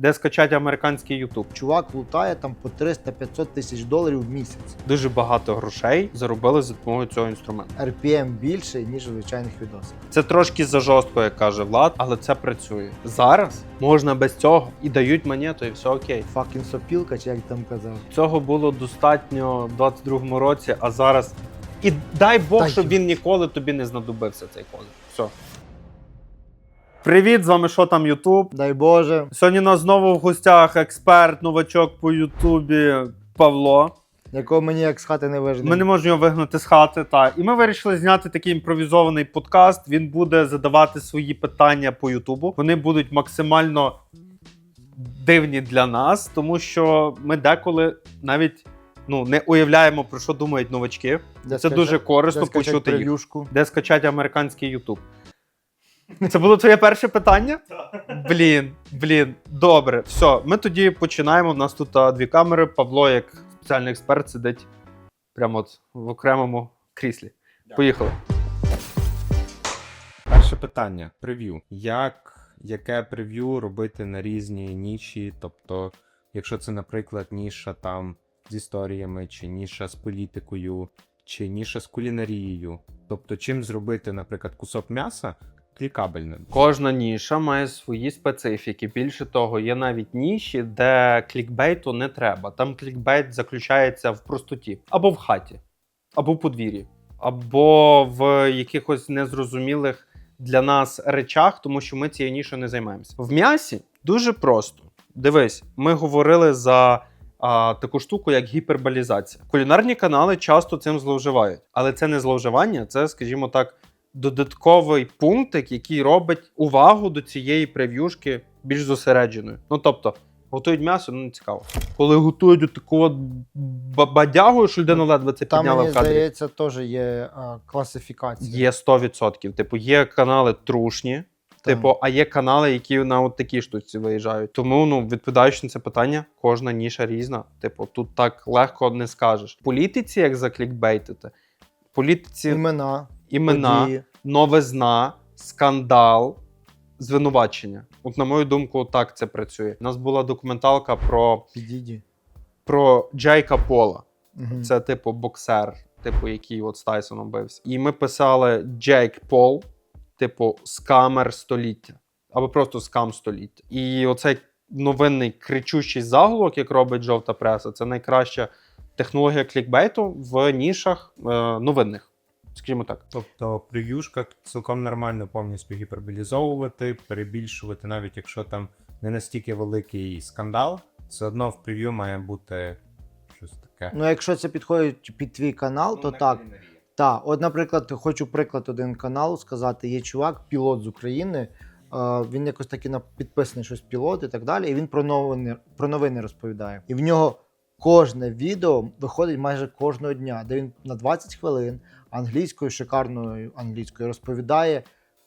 де скачати американський YouTube. Чувак лутає там по 300-500 тисяч доларів в місяць. Дуже багато грошей заробили за допомогою цього інструменту. RPM більше, ніж у звичайних відосах. Це трошки зажорстко, як каже Влад, але це працює. Зараз можна без цього і дають монету, і все окей. Факін сопілка, чи як там казав. Цього було достатньо в 22-му році, а зараз. І дай Бог, Дай щоб він ніколи тобі не знадобився цей козир. Все. Привіт, з вами що там Ютуб. Дай Боже. Сьогодні у нас знову в гостях експерт, новачок по Ютубі Павло. Якого мені як з хати не вижне. Ми не можемо його вигнати з хати. Та. І ми вирішили зняти такий імпровізований подкаст. Він буде задавати свої питання по Ютубу. Вони будуть максимально дивні для нас, тому що ми деколи навіть ну, не уявляємо, про що думають новачки. Де Це скача- дуже корисно де почути їх. Де скачати американський Ютуб? Це було твоє перше питання? Блін, блін, добре. Все, ми тоді починаємо. У нас тут а, дві камери. Павло, як спеціальний експерт, сидить прямо от в окремому кріслі. Поїхали. Перше питання: прев'ю. Як яке прев'ю робити на різні ніші? Тобто, якщо це, наприклад, ніша там з історіями, чи ніша з політикою, чи ніша з кулінарією. Тобто, чим зробити, наприклад, кусок м'яса клікабельним? Кожна ніша має свої специфіки. Більше того, є навіть ніші, де клікбейту не треба. Там клікбейт заключається в простоті або в хаті, або в подвір'ї, або в якихось незрозумілих для нас речах, тому що ми цією нішою не займаємося. В м'ясі дуже просто. Дивись, ми говорили за а, таку штуку, як гіперболізація. Кулінарні канали часто цим зловживають, але це не зловживання, це, скажімо так, додатковий пунктик, який робить увагу до цієї прев'юшки більш зосередженою. Ну тобто, готують м'ясо, ну не цікаво. Коли готують таку от бадягу, що людина ледве це Там, підняла мені в кадрі. здається, теж є а, класифікація. Є 100%. Типу, є канали трушні, типу, а є канали, які на от такі штуці виїжджають. Тому, ну, відповідаючи на це питання, кожна ніша різна. Типу, тут так легко не скажеш. В політиці, як заклікбейтити, політиці імена, імена, події. новизна, скандал, звинувачення. От, на мою думку, так це працює. У нас була документалка про, про Джейка Пола. Мгм. Це, типу, боксер, типу, який от з Тайсоном бився. І ми писали Джейк Пол, типу, скамер століття. Або просто скам століття. І оцей новинний кричущий заголовок, як робить жовта преса, це найкраща технологія клікбейту в нішах е, новинних. Скажімо так. Тобто, прев'юшка цілком нормально повністю гіперболізовувати, перебільшувати, навіть якщо там не настільки великий скандал, все одно в прев'ю має бути щось таке. Ну, якщо це підходить під твій канал, то так. Так, от, наприклад, хочу приклад один каналу сказати. Є чувак, пілот з України. е, Він якось таки на- підписаний щось пілот і так далі. І він про новини, про новини розповідає. І в нього кожне відео виходить майже кожного дня, де він на 20 хвилин англійською, шикарною англійською розповідає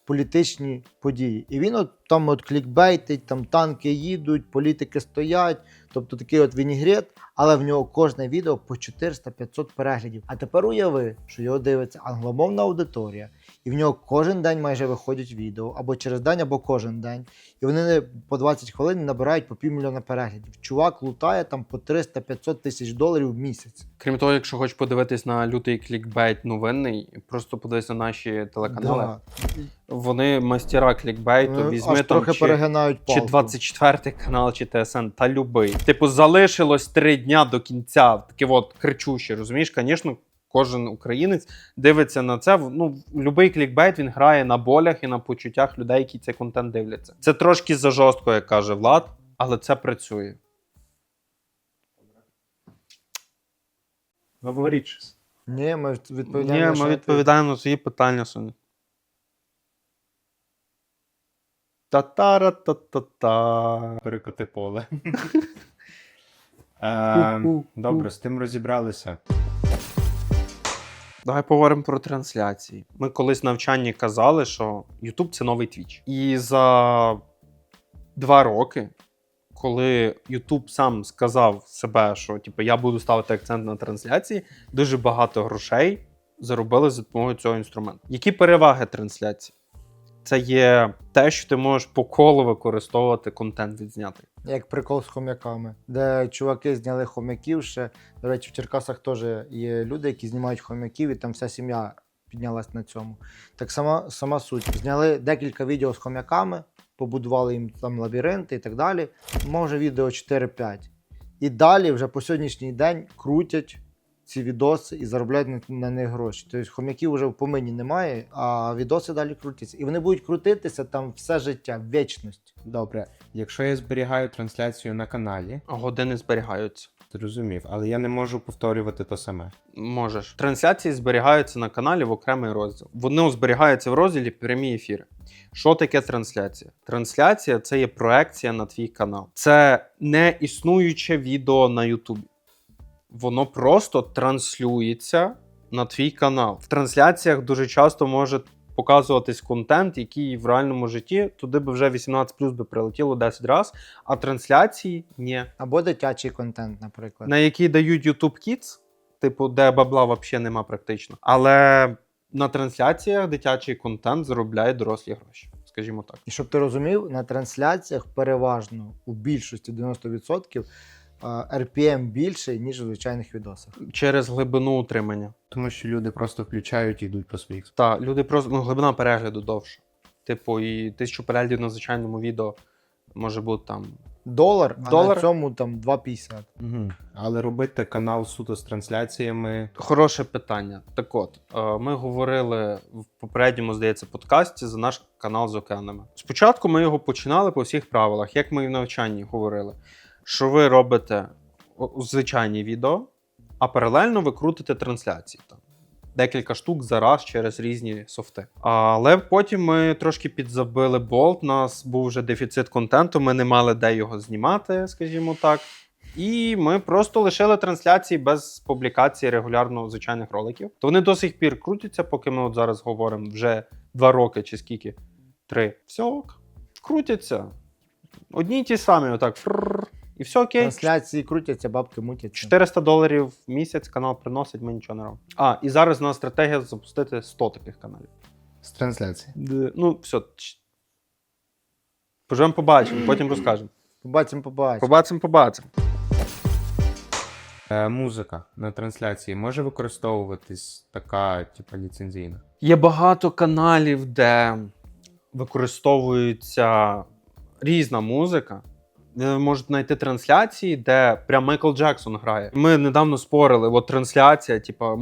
політичні події. І він от там от клікбейтить, там танки їдуть, політики стоять. Тобто такий от вінігрет, але в нього кожне відео по 400-500 переглядів. А тепер уяви, що його дивиться англомовна аудиторія, і в нього кожен день майже виходять відео, або через день, або кожен день. І вони по 20 хвилин набирають по півмільйона переглядів. Чувак лутає там по 300-500 тисяч доларів в місяць. Крім того, якщо хочеш подивитись на лютий клікбейт новинний, просто подивись на наші телеканали. Да. Вони мастера клікбейту, візьми аж там трохи чи, перегинають чи палку. 24 канал, чи ТСН, та любий. Типу, залишилось три дня до кінця. Таке от кричуще, розумієш? Звісно, кожен українець дивиться на це. Ну, любий клікбейт він грає на болях і на почуттях людей, які цей контент дивляться. Це трошки зажорстко, як каже Влад, але це працює. Говоріть щось. Ні, ми відповідаємо. на ми що відповідаємо на свої питання, Соня. Та-та-ра-та-та-та. Перекоти поле. Е, Ку-ку-ку. Добре, з тим розібралися. Давай поговоримо про трансляції. Ми колись в навчанні казали, що YouTube це новий Twitch. І за два роки, коли YouTube сам сказав себе, що типу, я буду ставити акцент на трансляції, дуже багато грошей заробили за допомогою цього інструменту. Які переваги трансляції? Це є те, що ти можеш по колу використовувати контент відзнятий. Як прикол з хомяками, де чуваки зняли хомяків ще. До речі, в Черкасах теж є люди, які знімають хомяків, і там вся сім'я піднялась на цьому. Так сама, сама суть. Зняли декілька відео з хомяками, побудували їм там лабіринти і так далі. Може, відео 4-5. І далі, вже по сьогоднішній день, крутять ці відоси і заробляють на, них гроші. Тобто хомяків вже в помині немає, а відоси далі крутяться. І вони будуть крутитися там все життя, вічність. Добре, якщо я зберігаю трансляцію на каналі, Години зберігаються. зрозумів, але я не можу повторювати то саме. Можеш. Трансляції зберігаються на каналі в окремий розділ. Вони зберігаються в розділі прямі ефіри. Що таке трансляція? Трансляція це є проекція на твій канал. Це не існуюче відео на Ютубі. Воно просто транслюється на твій канал. В трансляціях дуже часто може показуватись контент, який в реальному житті туди би вже 18 плюс би прилетіло 10 разів, а трансляції ні. Або дитячий контент, наприклад. на який дають YouTube Kids, типу, де бабла взагалі нема практично. Але на трансляціях дитячий контент заробляє дорослі гроші, скажімо так. І щоб ти розумів, на трансляціях переважно у більшості 90% е, RPM більше, ніж у звичайних відосах. Через глибину утримання. Тому що люди просто включають і йдуть по своїх. Та люди просто ну, глибина перегляду довша. Типу, і тисячу переглядів на звичайному відео може бути там. Долар, а на цьому там 2,50. Угу. Але робити канал суто з трансляціями. Хороше питання. Так от, е, ми говорили в попередньому, здається, подкасті за наш канал з океанами. Спочатку ми його починали по всіх правилах, як ми і в навчанні говорили, що ви робите звичайні відео, а паралельно ви крутите трансляції там. Декілька штук за раз через різні софти. Але потім ми трошки підзабили болт. У нас був вже дефіцит контенту, ми не мали де його знімати, скажімо так. І ми просто лишили трансляції без публікації регулярно звичайних роликів. То вони до сих пір крутяться, поки ми от зараз говоримо вже два роки чи скільки? Три. Все. Крутяться. Одні й ті самі, отак. фрррр, І все окей. Трансляції крутяться, бабки мутяться. 400 доларів в місяць канал приносить, ми нічого не робимо. А, і зараз у нас стратегія запустити 100 таких каналів. З трансляції. Д- Ну, все. Поживемо побачимо, потім розкажемо. Побачимо, побачимо. Побачимо, побачимо. Е, музика на трансляції може використовуватись така, типу, ліцензійна. Є багато каналів, де використовується різна музика. Ви можете знайти трансляції, де прям Майкл Джексон грає. Ми недавно спорили, от трансляція, типа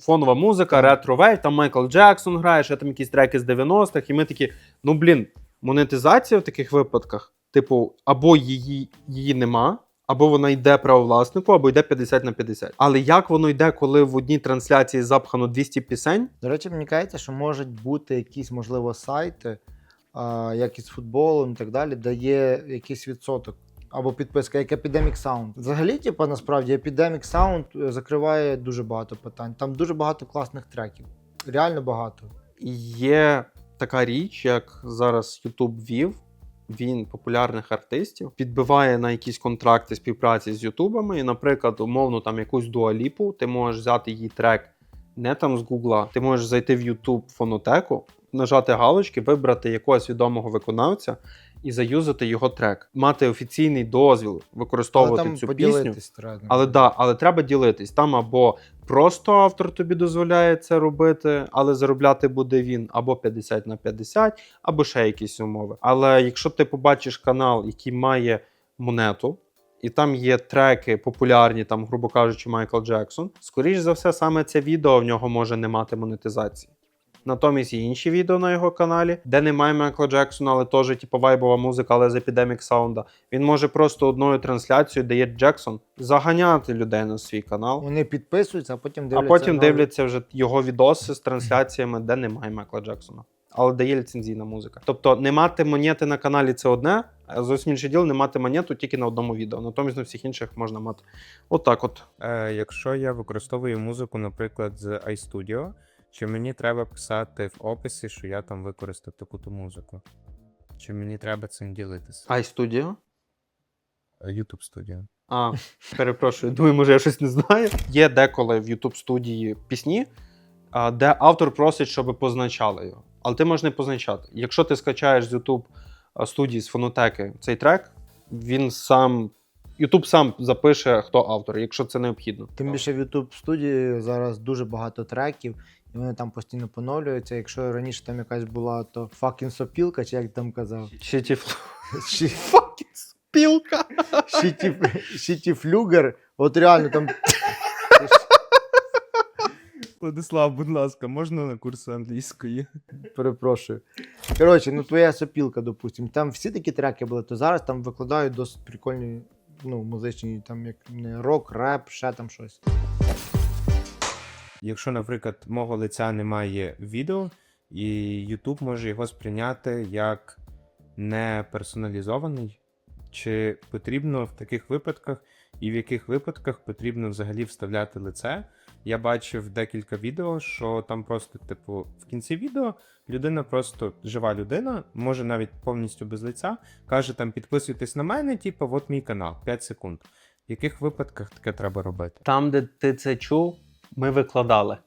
фонова музика, ретро вейв, там Майкл Джексон грає, ще там якісь треки з 90-х, і ми такі, ну блін, монетизація в таких випадках, типу, або її, її нема, або вона йде правовласнику, або йде 50 на 50. Але як воно йде, коли в одній трансляції запхано 200 пісень? До речі, мені кажеться, що можуть бути якісь, можливо, сайти, як із футболом і так далі, де є якийсь відсоток. Або підписка, як Epidemic Sound. Взагалі, типу, насправді, Epidemic Sound е, закриває дуже багато питань. Там дуже багато класних треків. Реально багато. Є така річ, як зараз YouTube вів. Він популярних артистів підбиває на якісь контракти співпраці з Ютубами. І, наприклад, умовно, там якусь дуаліпу, ти можеш взяти її трек не там з Гугла, ти можеш зайти в YouTube фонотеку, нажати галочки, вибрати якогось відомого виконавця і заюзати його трек, мати офіційний дозвіл Але використовувати там цю пісню. треба. Але да, але треба ділитись. Там або просто автор тобі дозволяє це робити, але заробляти буде він або 50 на 50, або ще якісь умови. Але якщо ти побачиш канал, який має монету, і там є треки популярні, там, грубо кажучи, Майкл Джексон, скоріш за все, саме це відео в нього може не мати монетизації. Натомість є інші відео на його каналі, де немає Майкла Джексона, але теж типу вайбова музика, але з епідемік саунда. Він може просто одною трансляцією, де є Джексон, заганяти людей на свій канал, Вони підписуються, а потім дивляться. а потім нові. дивляться вже його відоси з трансляціями, де немає Майкла Джексона. Але де є ліцензійна музика. Тобто не мати монети на каналі це одне, а зовсім інше діло не мати монету тільки на одному відео. Натомість на всіх інших можна мати. Отак от. Е, якщо я використовую музику, наприклад, з iStudio, чи мені треба писати в описі, що я там використав таку-то музику? Чи мені треба цим ділитися? iStudio. Е, YouTube Studio. А, перепрошую, думаю, може я щось не знаю. Є деколи в YouTube студії пісні, де автор просить, щоб позначали його. але ти можеш не позначати. Якщо ти скачаєш з YouTube е, студії з фонотеки цей трек, він сам. YouTube сам запише, хто автор, якщо це необхідно. Тим більше в YouTube студії зараз дуже багато треків, і вони там постійно поновлюються. Якщо раніше там якась була, то fucking сопілка, чи як там казав, Щиті флу. Ші- Факін спілка. Шіті, шіті флюгер, от реально там. Владислав, будь ласка, можна на курси англійської? Перепрошую. Коротше, ну твоя сопілка, допустим. Там всі такі треки були, то зараз там викладають досить прикольні, ну, музичні, там як не рок, реп, ще там щось. Якщо, наприклад, мого лиця немає відео, і YouTube може його сприйняти як не персоналізований, чи потрібно в таких випадках, і в яких випадках потрібно взагалі вставляти лице. Я бачив декілька відео, що там просто, типу, в кінці відео людина просто жива людина, може навіть повністю без лиця, каже там підписуйтесь на мене, типу, от мій канал, 5 секунд. В яких випадках таке треба робити? Там, де ти це чув, ми викладали.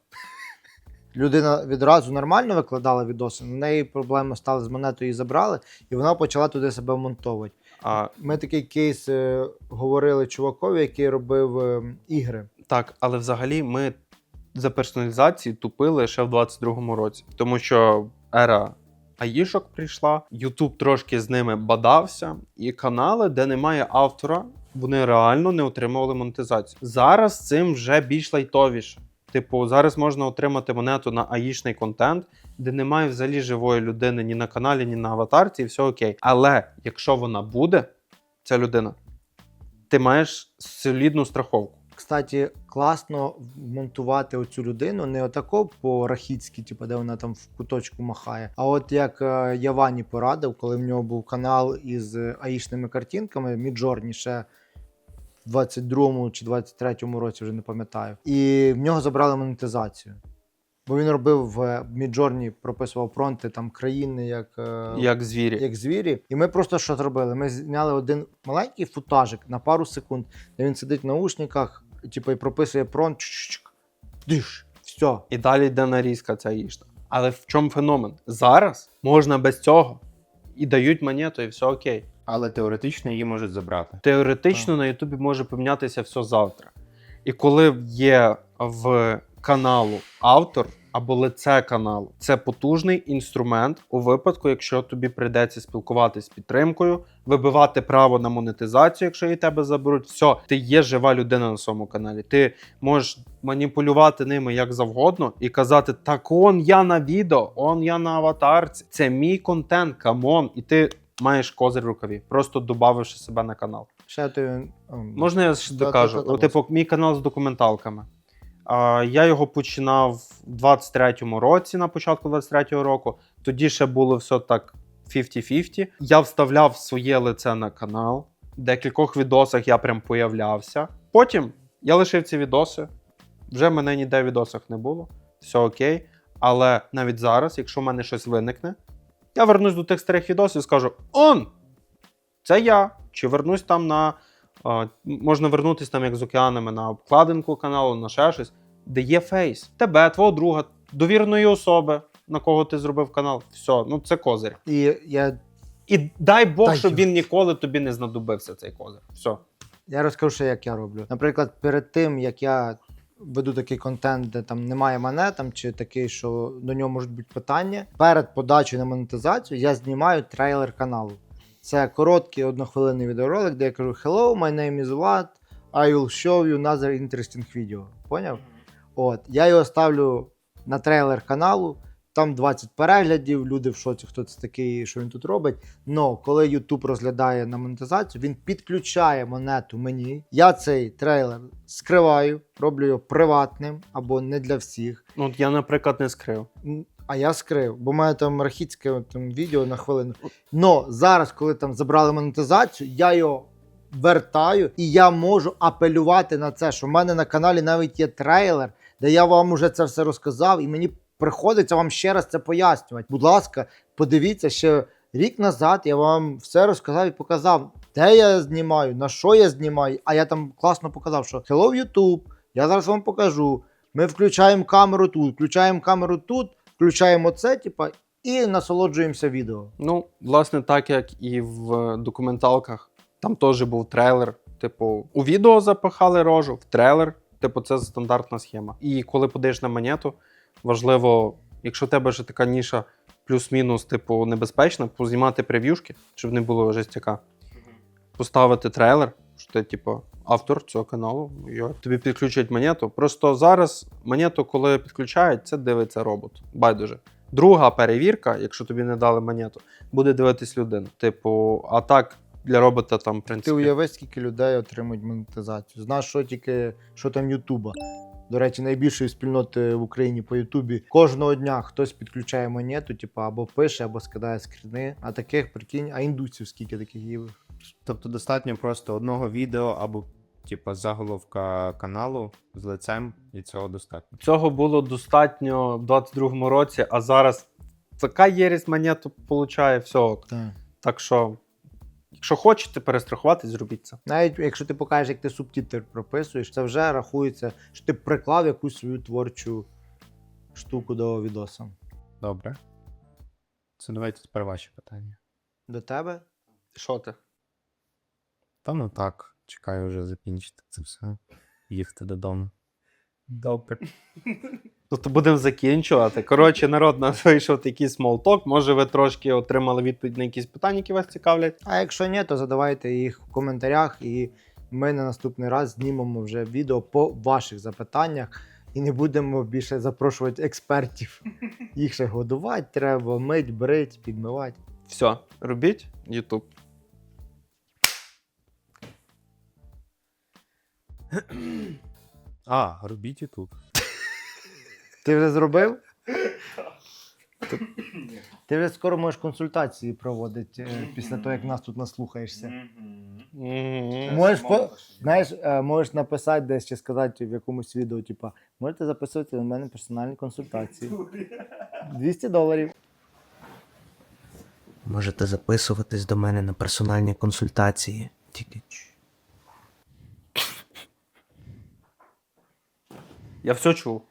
Людина відразу нормально викладала відоси, в неї проблеми стали з монетою, її забрали, і вона почала туди себе вмонтовувати. А, Ми такий кейс е, говорили чувакові, який робив е, ігри. так, але взагалі ми за персоналізації тупили ще в 22-му році, тому що ера аїшок прийшла, Ютуб трошки з ними бадався, і канали, де немає автора, вони реально не отримували монетизацію. Зараз цим вже більш лайтовіше. Типу, зараз можна отримати монету на аїшний контент, де немає взагалі живої людини ні на каналі, ні на аватарці, і все окей. Але якщо вона буде, ця людина, ти маєш солідну страховку. Кстати, класно монтувати оцю людину не отако по рахіцьки, типу, де вона там в куточку махає. А от як е, Явані порадив, коли в нього був канал із аїшними картинками, Міджорні ще в 22-му чи 23-му році, вже не пам'ятаю. І в нього забрали монетизацію. Бо він робив в Міджорні, прописував фронти там країни, як, е, Як звірі. як звірі. І ми просто що зробили? Ми зняли один маленький футажик на пару секунд, де він сидить в наушниках, типу, і прописує чик-чик, диш, все. І далі йде нарізка ця їжта. Але в чому феномен? Зараз можна без цього і дають монету, і все окей. Але теоретично її можуть забрати. Теоретично на Ютубі може помінятися все завтра. І коли є в каналу автор або лице каналу, це потужний інструмент у випадку, якщо тобі прийдеться спілкуватися з підтримкою, вибивати право на монетизацію, якщо і тебе заберуть. Все, ти є жива людина на своєму каналі. Ти можеш маніпулювати ними як завгодно і казати: так он я на відео, он я на аватарці. Це мій контент, камон, і ти. Маєш козир в рукаві, просто додавши себе на канал. Ще ти. ем, Можна я ще Да, докажу? да, да, да, О, Типу, мій канал з документалками. А, я його починав в 23-му році, на початку 23-го року. Тоді ще було все так 50-50. Я вставляв своє лице на канал. В декількох відосах я прям появлявся. Потім я лишив ці відоси. Вже мене ніде в відосах не було. Все окей. Але навіть зараз, якщо в мене щось виникне, я вернусь до тих старих відосів і скажу: Он! Це я. Чи вернусь там на. можна вернутися там як з океанами на обкладинку каналу, на ще щось, де є фейс. Тебе, твого друга, довіреної особи, на кого ти зробив канал. Все, ну це козир. І я, І дай Бог, Та щоб йо. він ніколи тобі не знадобився цей козир. Все. я розкажу, ще, як я роблю. Наприклад, перед тим, як я веду такий контент, де там немає мене, там, чи такий, що до нього можуть бути питання, перед подачею на монетизацію я знімаю трейлер каналу. Це короткий однохвилинний відеоролик, де я кажу: Hello, my name is Vlad, I will show you another interesting video. Поняв? От, я його ставлю на трейлер каналу. Там 20 переглядів, люди в шоці, хто це такий, що він тут робить. Но коли YouTube розглядає на монетизацію, він підключає монету мені. Я цей трейлер скриваю, роблю його приватним або не для всіх. Ну, от я, наприклад, не скрив. А я скрив, бо мене там рахітське там, відео на хвилину. Но зараз, коли там забрали монетизацію, я його вертаю і я можу апелювати на це, що в мене на каналі навіть є трейлер, де я вам уже це все розказав, і мені приходиться вам ще раз це пояснювати. Будь ласка, подивіться ще рік назад. Я вам все розказав і показав, де я знімаю, на що я знімаю. А я там класно показав, що Hello YouTube, я зараз вам покажу. Ми включаємо камеру тут, включаємо камеру тут, включаємо це, типа, і насолоджуємося відео. Ну, власне, так як і в документалках, там теж був трейлер. Типу, у відео запихали рожу, в трейлер. Типу, це стандартна схема. І коли подаєш на монету, важливо, якщо в тебе вже така ніша плюс-мінус, типу, небезпечна, познімати прев'юшки, щоб не було жестяка. Поставити трейлер, що ти, типу, автор цього каналу, і тобі підключать монету. Просто зараз монету, коли підключають, це дивиться робот. Байдуже. Друга перевірка, якщо тобі не дали монету, буде дивитись людина. Типу, а так для робота там, в Ти принципі. уяви, скільки людей отримують монетизацію. Знаєш, що тільки що там Ютуба. До речі, найбільшої спільноти в Україні по Ютубі. Кожного дня хтось підключає монету, типу, або пише, або скидає скріни. А таких, прикинь, а індусів скільки таких є. Тобто достатньо просто одного відео або, типа, заголовка каналу з лицем, і цього достатньо. Цього було достатньо в 22-му році, а зараз така єрість монету получає все. Так. Так що, якщо хочете перестрахуватись, зробіть це. Навіть якщо ти покажеш, як ти субтитр прописуєш, це вже рахується, що ти приклав якусь свою творчу штуку до відоса. Добре. Це давайте тепер ваші питання. До тебе? Що ти? Та ну так, чекаю вже закінчити це все. Їхати додому. Добре. Ну, то будемо закінчувати. Коротше, народ, нас вийшов такий смолток. Може, ви трошки отримали відповідь на якісь питання, які вас цікавлять. А якщо ні, то задавайте їх в коментарях, і ми на наступний раз знімемо вже відео по ваших запитаннях. І не будемо більше запрошувати експертів. Їх ще годувати треба, мить, брить, підмивати. Все, робіть YouTube. А, робіть і тут. Ти вже зробив? Ти вже скоро можеш консультації проводити е, після того, як нас тут наслухаєшся. Мгм. Можеш, по, знаєш, е, можеш написати десь чи сказати в якомусь відео, типа, можете записувати у мене персональні консультації. 200 доларів. Можете записуватись до мене на персональні консультації. Тільки чш. Я все чув.